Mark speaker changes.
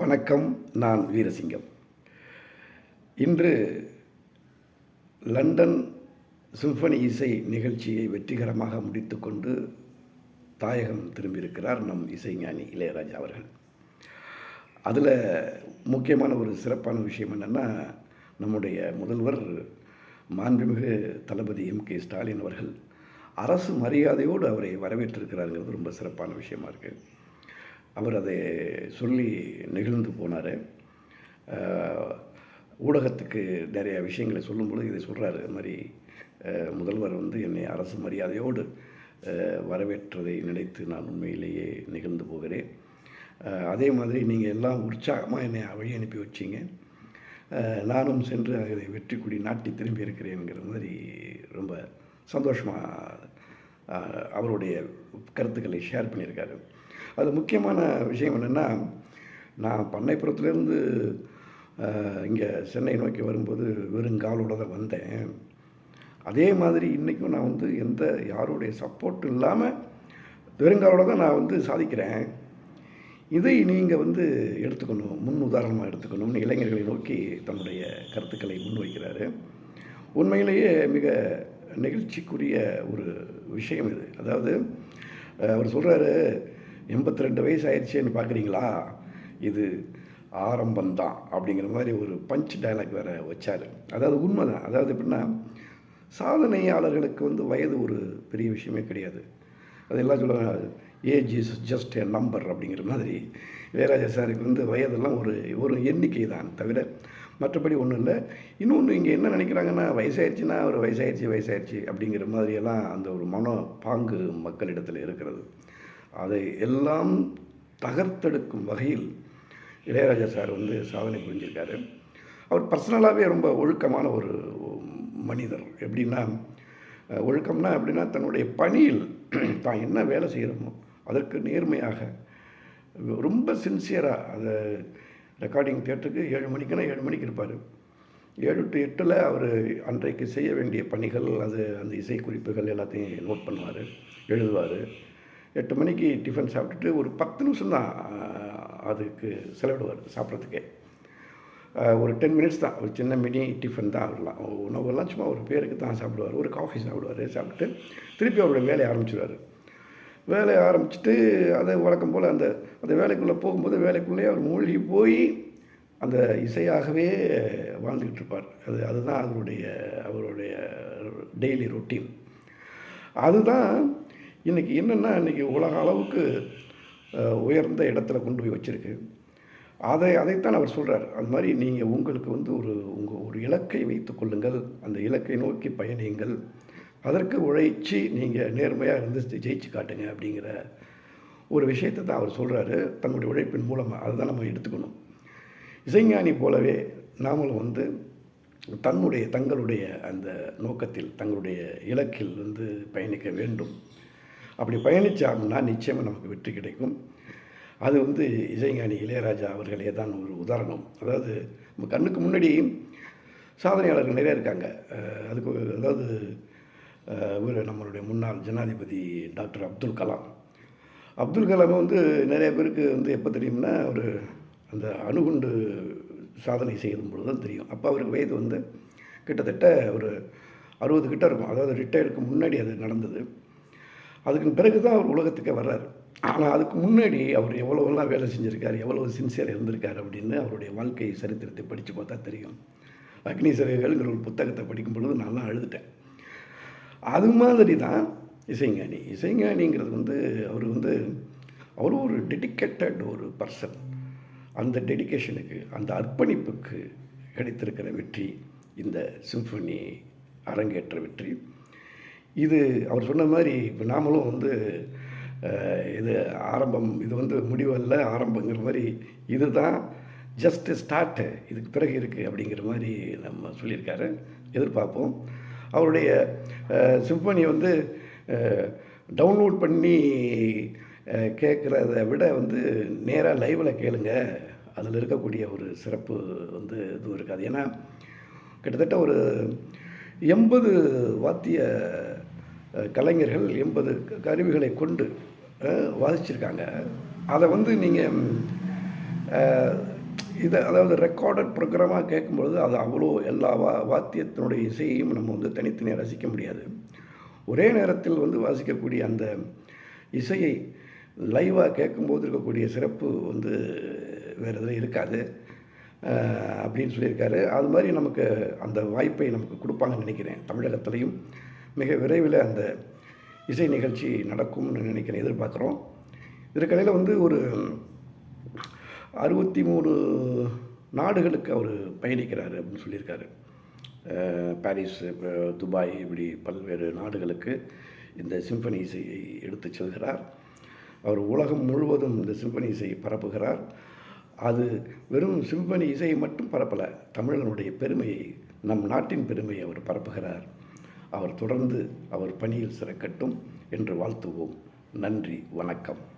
Speaker 1: வணக்கம் நான் வீரசிங்கம். இன்று லண்டன் சிம்பனி இசை நிகழ்ச்சியை வெற்றிகரமாக முடித்துக்கொண்டு தாயகம் திரும்பியிருக்கிறார் நம் இசைஞானி இளையராஜா அவர்கள். அதில் முக்கியமான ஒரு சிறப்பான விஷயம் என்னென்னா நம்முடைய முதல்வர் மாண்புமிகு தளபதி எம் கே ஸ்டாலின் அவர்கள் அரசு மரியாதையோடு அவரை வரவேற்றிருக்கிறாருங்கிறது ரொம்ப சிறப்பான விஷயமா இருக்குது அவர் அதை சொல்லி நெகிழ்ந்து போனார். ஊடகத்துக்கு நிறைய விஷயங்களை சொல்லும்பொழுது இதை சொல்கிறாரு இது மாதிரி முதல்வர் வந்து என்னை அரசு மரியாதையோடு வரவேற்றதை நினைத்து நான் உண்மையிலேயே நெகிழ்ந்து போகிறேன். அதே மாதிரி நீங்கள் எல்லாம் உற்சாகமாக என்னை வழி அனுப்பி வச்சீங்க. நானும் சென்று அதை வெற்றி கொடி நாட்டி திரும்பி இருக்கிறேன்ங்கிற மாதிரி ரொம்ப சந்தோஷமாக அவருடைய கருத்துக்களை ஷேர் பண்ணியிருக்காரு. அது முக்கியமான விஷயம் என்னென்னா நான் பண்ணைப்புறத்துலேருந்து இங்கே சென்னை நோக்கி வரும்போது வெறுங்காலோட தான் வந்தேன். அதே மாதிரி இன்றைக்கும் நான் வந்து எந்த யாருடைய சப்போர்ட் இல்லாமல் வெறுங்காலோட தான் நான் வந்து சாதிக்கிறேன். இதை நீங்கள் வந்து எடுத்துக்கணும் முன் உதாரணமாக எடுத்துக்கணும்னு இளைஞர்களை நோக்கி தன்னுடைய கருத்துக்களை முன்வைக்கிறாரு. உண்மையிலேயே மிக நெகிழ்ச்சிக்குரிய ஒரு விஷயம் இது. அதாவது அவர் சொல்கிறாரு எண்பத்தி ரெண்டு வயசு ஆயிடுச்சேன்னு பார்க்குறீங்களா இது ஆரம்பம்தான். அப்படிங்கிற மாதிரி ஒரு பஞ்ச் டயலாக் வேற வச்சார். அதாவது உண்மை தான் அதாவது எப்படின்னா சாதனையாளர்களுக்கு வந்து வயது ஒரு பெரிய விஷயமே கிடையாது. அதெல்லாம் சொல்லுவாங்க age is just a number அப்படிங்கிற மாதிரி. இளையராஜா சாருக்கு வந்து வயதெல்லாம் ஒரு ஒரு எண்ணிக்கை தான் தவிர மற்றபடி ஒன்றும் இல்லை. இன்னொன்று இங்கே என்ன நினைக்கிறாங்கன்னா வயசாயிருச்சுன்னா ஒரு வயசாயிருச்சு வயசாயிருச்சு அப்படிங்கிற மாதிரியெல்லாம் அந்த ஒரு மன பாங்கு மக்களிடத்தில் இருக்கிறது. அதை எல்லாம் தகர்த்தெடுக்கும் வகையில் இளையராஜா சார் வந்து சாதனை புரிஞ்சிருக்காரு. அவர் பர்சனலாகவே ரொம்ப ஒழுக்கமான ஒரு மனிதர். எப்படின்னா ஒழுக்கம்னா எப்படின்னா தன்னுடைய பணியில் தான் என்ன வேலை செய்கிறோமோ அதற்கு நேர்மையாக ரொம்ப சின்சியராக அதை ரெக்கார்டிங் தேட்டருக்கு ஏழு மணிக்குன்னா ஏழு மணிக்கு இருப்பார் ஏழு டு எட்டில் அவர் அன்றைக்கு செய்ய வேண்டிய பணிகள் அது அந்த இசை குறிப்புகள் எல்லாத்தையும் நோட் பண்ணுவார் எழுதுவார் எட்டு மணிக்கு டிஃபன் சாப்பிட்டுட்டு ஒரு பத்து நிமிஷம் தான் அதுக்கு செலவிடுவார் சாப்பிட்றதுக்கே ஒரு டென் மினிட்ஸ் தான் ஒரு சின்ன மினி டிஃபன் தான் ஆகலாம் உணவுலாம் சும்மா ஒரு பேருக்கு தான் சாப்பிடுவார் ஒரு காஃபி சாப்பிடுவார் சாப்பிட்டு திருப்பி அவருடைய வேலையை ஆரம்பிச்சிடுவார் வேலையை ஆரம்பிச்சுட்டு அதை வழக்கம் போல் அந்த அந்த வேலைக்குள்ளே போகும்போது வேலைக்குள்ளேயே அவர் மூழ்கி போய் அந்த இசையாகவே வாழ்ந்துக்கிட்டு இருப்பார். அது அதுதான் அவருடைய அவருடைய டெய்லி ரொட்டீன் அதுதான் இன்றைக்கி என்னென்னா இன்றைக்கி உலக அளவுக்கு உயர்ந்த இடத்துல கொண்டு போய் வச்சுருக்கு. அதை அதைத்தான் அவர் சொல்கிறார் அது மாதிரி நீங்கள் உங்களுக்கு வந்து ஒரு உங்கள் ஒரு இலக்கை வைத்துக்கொள்ளுங்கள் அந்த இலக்கை நோக்கி பயணியுங்கள். அதற்கு உழைச்சி நீங்கள் நேர்மையாக இருந்து ஜெயிச்சு காட்டுங்க அப்படிங்கிற ஒரு விஷயத்தை தான் அவர் சொல்கிறாரு தன்னுடைய உழைப்பின் மூலமாக அதுதான் நம்ம எடுத்துக்கணும். இசைஞானி போலவே நாமளும் வந்து தன்னுடைய தங்களுடைய அந்த நோக்கத்தில் தங்களுடைய இலக்கில் வந்து பயணிக்க வேண்டும். அப்படி பயணித்தாங்கன்னா நிச்சயமாக நமக்கு வெற்றி கிடைக்கும். அது வந்து இசைஞானி இளையராஜா அவர்களே தான் ஒரு உதாரணம். அதாவது நம்ம கண்ணுக்கு முன்னாடி சாதனையாளர்கள் நிறைய இருக்காங்க. அதுக்கு அதாவது இவர் நம்மளுடைய முன்னாள் ஜனாதிபதி டாக்டர் அப்துல் கலாம். அப்துல் கலாம் வந்து நிறைய பேருக்கு வந்து எப்போ தெரியும்னா ஒரு அந்த அணுகுண்டு சாதனை செய்யும் பொழுது தான் தெரியும். அப்போ அவருக்கு வயது வந்து கிட்டத்தட்ட ஒரு அறுபது கிட்ட இருக்கும். அதாவது ரிட்டையருக்கு முன்னாடி அது நடந்தது. அதுக்கு பிறகு தான் அவர் உலகத்துக்கே வர்றார். ஆனால் அதுக்கு முன்னாடி அவர் எவ்வளோவெல்லாம் வேலை செஞ்சுருக்கார் எவ்வளோ சின்சியர் இருந்திருக்கார் அப்படின்னு அவருடைய வாழ்க்கை சரித்திரத்தை படித்து பார்த்தா தெரியும். அக்னி சிறகுகள்ங்கிற ஒரு புத்தகத்தை படிக்கும் பொழுது நான்லாம் அழுதுட்டேன். அது மாதிரி தான் இசைஞானி. இசைஞானிங்கிறது வந்து அவர் வந்து அவ்வளோ ஒரு டெடிக்கேட்டட் ஒரு பர்சன் அந்த டெடிகேஷனுக்கு அந்த அர்ப்பணிப்புக்கு கிடைத்திருக்கிற வெற்றி இந்த சிம்ஃபனி அரங்கேற்ற வெற்றி. இது அவர் சொன்ன மாதிரி இப்போ நாமளும் வந்து இது ஆரம்பம் இது வந்து முடிவல்ல ஆரம்பங்கிற மாதிரி இதுதான் ஜஸ்ட் ஸ்டார்ட்டு இதுக்கு பிறகு இருக்குது அப்படிங்கிற மாதிரி நம்ம சொல்லியிருக்காரு. எதிர்பார்ப்போம். அவருடைய சிம்பனி வந்து டவுன்லோட் பண்ணி கேட்குறத விட வந்து நேராக லைவில் கேளுங்க. அதில் இருக்கக்கூடிய ஒரு சிறப்பு வந்து இதுவும் இருக்காது. ஏன்னா கிட்டத்தட்ட ஒரு எண்பது வாத்திய கலைஞர்கள் எண்பது கருவிகளை கொண்டு வாசிச்சிருக்காங்க. அதை வந்து நீங்கள் இதை அதாவது ரெக்கார்டட் ப்ரோக்ராமாக கேட்கும்பொழுது அது அவ்வளோ எல்லா வா வாத்தியத்தினுடைய இசையையும் நம்ம வந்து தனித்தனியாக ரசிக்க முடியாது. ஒரே நேரத்தில் வந்து வாசிக்கக்கூடிய அந்த இசையை லைவாக கேட்கும்போது இருக்கக்கூடிய சிறப்பு வந்து வேறு எதுவும் இருக்காது. அப்படின்னு சொல்லியிருக்காரு. அது மாதிரி நமக்கு அந்த வாய்ப்பை நமக்கு கொடுப்பாங்கன்னு நினைக்கிறேன் தமிழகத்திலையும். மிக விரைவில் அந்த இசை நிகழ்ச்சி நடக்கும்னு நினைக்கிறேன் எதிர்பார்க்குறோம். இதற்கிடையில் வந்து ஒரு அறுபத்தி மூணு நாடுகளுக்கு அவர் பயணிக்கிறார் அப்படின்னு சொல்லியிருக்காரு. பாரிஸ் துபாய் இப்படி பல்வேறு நாடுகளுக்கு இந்த சிம்பனி இசையை எடுத்துச் செல்கிறார். அவர் உலகம் முழுவதும் இந்த சிம்பனி இசையை பரப்புகிறார். அது வெறும் சிம்பனி இசையை மட்டும் பரப்பலை தமிழனுடைய பெருமையை நம் நாட்டின் பெருமையை அவர் பரப்புகிறார். அவர் தொடர்ந்து அவர் பணியில் சிறக்கட்டும் என்று வாழ்த்துவோம். நன்றி வணக்கம்.